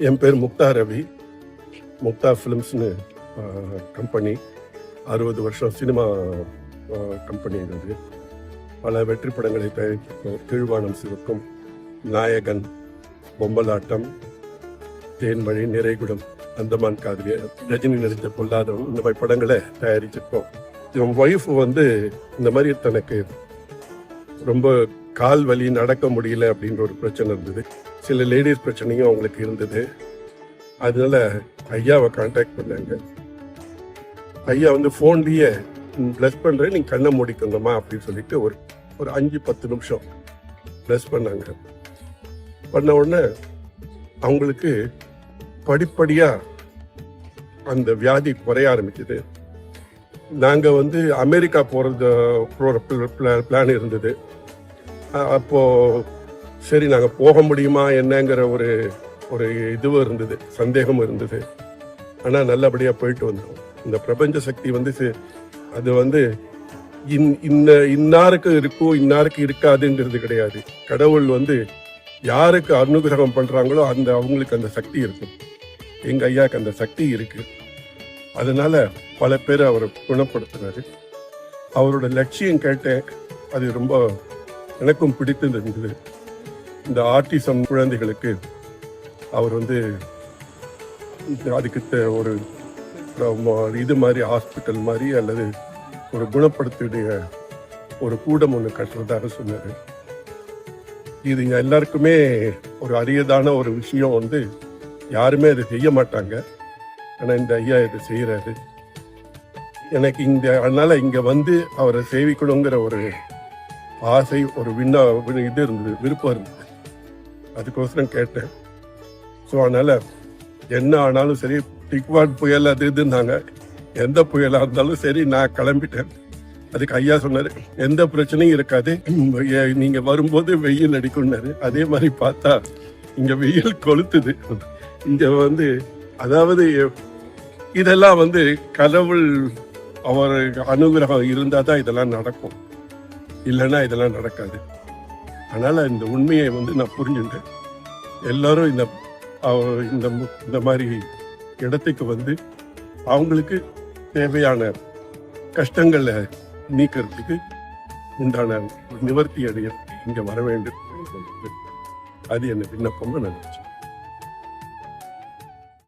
என் பேர் முக்தா ரவி. முக்தா ஃபிலிம்ஸ்னு கம்பெனி அறுபது வருஷம் சினிமா கம்பெனி இது பல வெற்றி படங்களை தயாரித்திருக்கோம் கீழ்வானம் சிவக்கும். நாயகன் பொம்மலாட்டம் தேன்மழை நிறைகுடம் அந்தமான் காதலிய ரஜினி நடித்த பொல்லாதவன் இந்த மாதிரி படங்களை தயாரிச்சிருக்கோம். என் ஒய்ஃப் வந்து இந்த மாதிரி தனக்கு ரொம்ப கால் வலி நடக்க முடியல அப்படின்ற ஒரு பிரச்சனை இருந்தது. சில லேடிஸ் பிரச்சனையும் அவங்களுக்கு இருந்தது. அதனால ஐயாவை காண்டாக்ட் பண்ணாங்க. ஐயா வந்து ஃபோன்லேயே ப்ளஸ் பண்ணுறேன் நீங்கள் கண்ணை மூடிக்கணுமா அப்படின்னு சொல்லிட்டு ஒரு ஒரு அஞ்சு பத்து நிமிஷம் ப்ளஸ் பண்ணாங்க. பண்ண உடனே அவங்களுக்கு படிப்படியாக அந்த வியாதி குறைய ஆரம்பிச்சது. நாங்கள் வந்து அமெரிக்கா போகிறது போகிற பிளான் இருந்தது. அப்போது சரி நாங்கள் போக முடியுமா என்னங்கிற ஒரு ஒரு இதுவும் இருந்தது சந்தேகமும் இருந்தது. ஆனால் நல்லபடியாக போயிட்டு வந்தோம். இந்த பிரபஞ்ச சக்தி வந்து அது வந்து இன் இன்ன இன்னாருக்கு இருக்கும் இன்னாருக்கு இருக்காதுங்கிறது கிடையாது. கடவுள் வந்து யாருக்கு அனுகிரகம் பண்ணுறாங்களோ அந்த அவங்களுக்கு அந்த சக்தி இருக்கும். எங்கள் ஐயாவுக்கு அந்த சக்தி இருக்குது அதனால் பல பேர் அவரை குணப்படுத்துறாரு அவரோட லட்சியம் கேட்டேன். அது ரொம்ப எனக்கும் பிடித்திருந்தது இந்த ஆர்டிசம் குழந்தைகளுக்கு அவர் வந்து அதுக்கு ஒரு இது மாதிரி ஹாஸ்பிட்டல் மாதிரி அல்லது ஒரு குணப்படுத்திய ஒரு கூடம் ஒன்று கட்டுறதாக சொன்னார். இது எல்லாருக்குமே ஒரு அரியதான ஒரு விஷயம் வந்து யாருமே அதை செய்ய மாட்டாங்க. ஆனால் இந்த ஐயா இதை செய்கிறாரு எனக்கு இங்கே அதனால் இங்கே வந்து அவரை சேவிக்கணுங்கிற ஒரு ஆசை ஒரு விண்ணா இது இருந்தது விருப்பம் இருந்தது. அதுக்கோசரம் கேட்டேன். ஸோ அதனால் என்ன ஆனாலும் சரி டிக்வாட் புயல் அது இதுன்னாங்க. எந்த புயலாக இருந்தாலும் சரி நான் கிளம்பிட்டேன். அதுக்கு ஐயா சொன்னார் எந்த பிரச்சனையும் இருக்காது. நீங்கள் வரும்போது வெயில் அடிக்கும்னாரு. அதே மாதிரி பார்த்தா இங்கே வெயில் கொளுத்துது. இங்கே வந்து அதாவது இதெல்லாம் வந்து கடவுள் அவர் அனுகிரகம் இருந்தால் தான் இதெல்லாம் நடக்கும். இல்லைன்னா இதெல்லாம் நடக்காது. அதனால் இந்த உண்மையை வந்து நான் புரிஞ்சுட்டேன் எல்லாரும் இந்த இந்த மு- இந்த மாதிரி இடத்துக்கு வந்து அவங்களுக்கு தேவையான கஷ்டங்களை நீக்கிறதுக்கு உண்டான நிவர்த்தி அடைய இங்கே வர வேண்டும். அது என்ன விண்ணப்பமாக நினைச்சேன்.